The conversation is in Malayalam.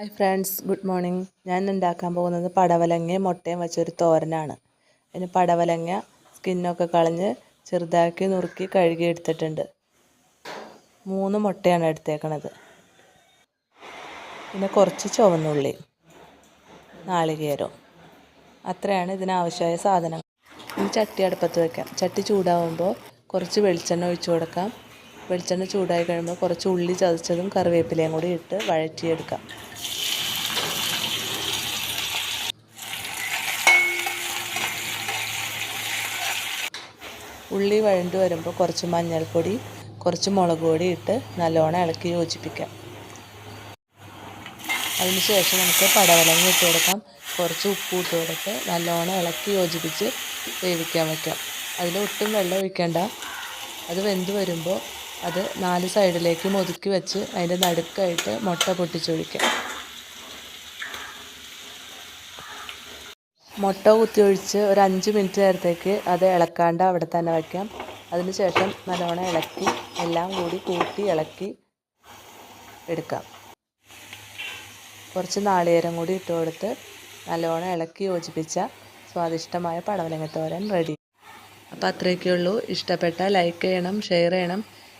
ഹായ് ഫ്രണ്ട്സ് ഗുഡ് മോർണിംഗ് ഞാൻ ഉണ്ടാക്കാൻ പോകുന്നത് പടവലങ്ങയും മുട്ടയും വെച്ചൊരു തോരനാണ്. അതിന് പടവലങ്ങ സ്കിന്നൊക്കെ കളഞ്ഞ് ചെറുതാക്കി നുറുക്കി കഴുകി എടുത്തിട്ടുണ്ട്. മൂന്ന് മുട്ടയാണ് എടുത്തേക്കണത്. പിന്നെ കുറച്ച് ചുവന്നുള്ളി നാളികേരം അത്രയാണ് ഇതിനാവശ്യമായ സാധനങ്ങൾ. ഇനി ചട്ടി അടുപ്പത്ത് വയ്ക്കാം ചട്ടി ചൂടാവുമ്പോൾ കുറച്ച് വെളിച്ചെണ്ണ ഒഴിച്ചു കൊടുക്കാം. വെളിച്ചെണ്ണ ചൂടായി കഴിയുമ്പോൾ കുറച്ച് ഉള്ളി ചതച്ചതും കറിവേപ്പിലയും കൂടി ഇട്ട് വഴറ്റിയെടുക്കാം. ഉള്ളി വഴണ്ടു വരുമ്പോൾ കുറച്ച് മഞ്ഞൾപ്പൊടി കുറച്ച് മുളക് പൊടി ഇട്ട് നല്ലോണം ഇളക്കി യോജിപ്പിക്കാം. അതിനുശേഷം നമുക്ക് പടവലങ്ങ ഇട്ട് കൊടുക്കാം കുറച്ച് ഉപ്പ് ഇട്ട് കൊടുത്ത് നല്ലോണം ഇളക്കി യോജിപ്പിച്ച് വേവിക്കാൻ വയ്ക്കാം. അതിൽ ഒട്ടും വെള്ളം ഒഴിക്കേണ്ട. അത് വെന്ത് വരുമ്പോൾ അത് നാല് സൈഡിലേക്കും ഒതുക്കി വെച്ച് അതിന്റെ നടുക്കായിട്ട് മുട്ട പൊട്ടിച്ചൊഴിക്കാം. മുട്ട കുത്തിയൊഴിച്ച് ഒരു അഞ്ച് മിനിറ്റ് നേരത്തേക്ക് അത് ഇളക്കാണ്ട് അവിടെ തന്നെ വയ്ക്കാം അതിനുശേഷം നല്ലോണം ഇളക്കി എല്ലാം കൂടി കൂട്ടി ഇളക്കി എടുക്കാം. കുറച്ച് നാളികേരം കൂടി ഇട്ട് കൊടുത്ത് നല്ലോണം ഇളക്കി യോജിപ്പിച്ച സ്വാദിഷ്ടമായ പടവലങ്ങത്തോരൻ റെഡി. അപ്പോൾ അത്രയൊക്കെ ഉള്ളൂ ഇഷ്ടപ്പെട്ടാൽ ലൈക്ക് ചെയ്യണം ഷെയർ ചെയ്യണം.